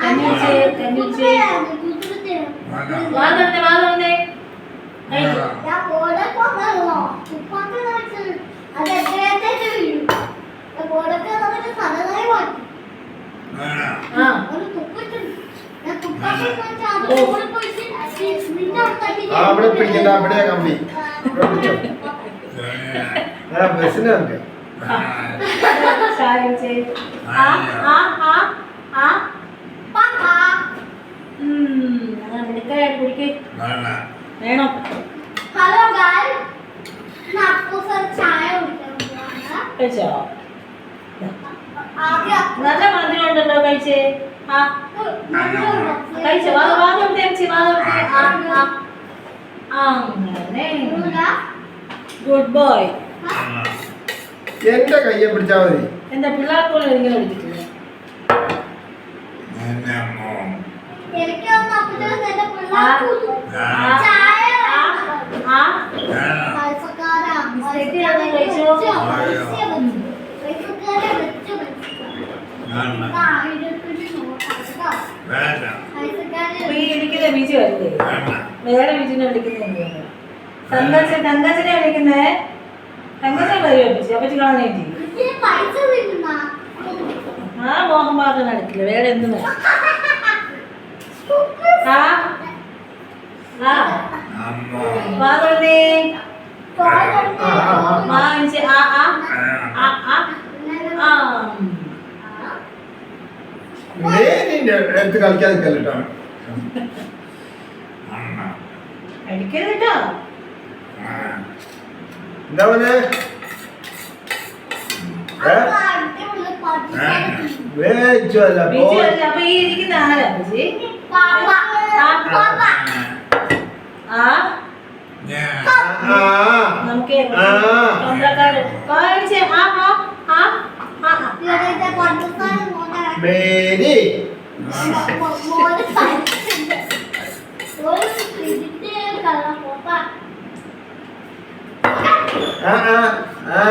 കഞ്ഞിച്ച് കഞ്ഞിച്ച് വാ തുറന്നേ വാ തുറന്നേ കഴിച്ചു ആ. ആ അവിടെ പിടിക്കണ്ട അവിടെ ആ ബസ്സിന് നമുക്ക് കഴിച്ച് ആ ആ. ആ? ഉം കുടിക്ക്. വേണം? ഹലോ ഗായ് ചായ കഴിച്ചോ? നല്ല മധുരം ഉണ്ടല്ലോ കഴിച്ചേ. ആ. കഴിച്ചോ? വാ വാ തുറന്നേ അമ്മച്ചി, വാ തുറന്നേ ആ ആ അങ്ങനെ. ഗുഡ് ബോയ് എന്റെ കയ്യെ പിടിച്ചാ മതി. എന്താ പിള്ളേർക്കുള്ള ഇങ്ങനെ വിളിച്ചിട്ടില്ല വേറെ ബീച്ചിനെ വിളിക്കുന്നേ തങ്കച്ചൻ തങ്കച്ചനെ വിളിക്കുന്നേ തങ്കച്ചനെ വരുമോ ബീച്ച് അപ്പച്ചി കാണാൻ ആ മോഹൻ ബാബു നടക്കില്ല വേറെ എന്ത്? ആ. ആ. വാ തുറന്നേ. വാ അഞ്ച് ആ ആ. ആ ആ. ആ. നീ നിന്റെ അടുത്ത് കളിക്കാൻ നിൽക്കല്ലോ അടിക്കരുത് കേട്ടോ എന്താ ഏ? അപ്പൊ ഈ ഇരിക്കുന്ന ആരാ ബീച്ച് ആ ആ നമുക്ക് ആ. സ്വന്തക്കാര് കാണിച്ചേ ആ ആ ആ ആ ആ. മേരി ആ ആ ആ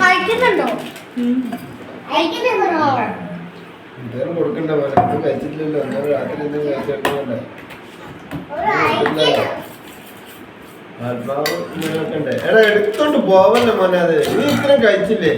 കഴിക്കുന്നുണ്ടോ? കഴിക്കുന്നുണ്ടോ എന്തായാലും കൊടുക്കണ്ട പോലെ ഇത് കഴിച്ചിട്ടില്ലല്ലോ. എന്നാലും രാത്രി എന്തെങ്കിലും കഴിച്ചിട്ടുണ്ടേ ആത്മാവ് എടാ എടുത്തോണ്ട് പോവല്ലേ മോനെ അത്. നീ ഇത്രയും കഴിച്ചില്ലേ?